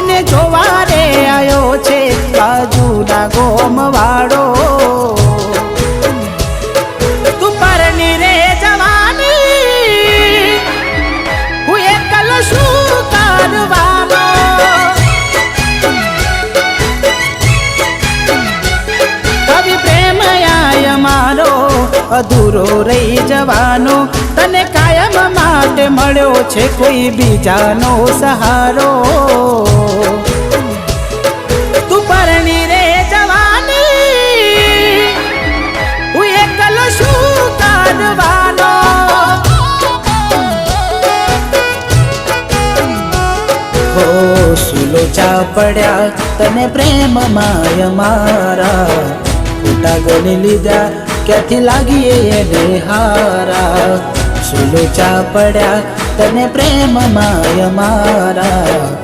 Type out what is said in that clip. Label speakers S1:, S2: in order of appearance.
S1: એને જોવા રે આવ્યો છે બાજુના ગોમ વાળો રે જવાની, હું એકલ શું કરવાનો? કવિ પ્રેમ આય મારો, અધૂરો રહી જવાનો. તને કાયમ માટે મળ્યો છે કોઈ બીજાનો સહારો. હો, સુલોચા પડ્યા તને પ્રેમ માય મારા. ખોટા ગણી લીધા, ક્યાંથી લાગીએ એને હારા? સુલોચા પડ્યા તને પ્રેમ માય મારા.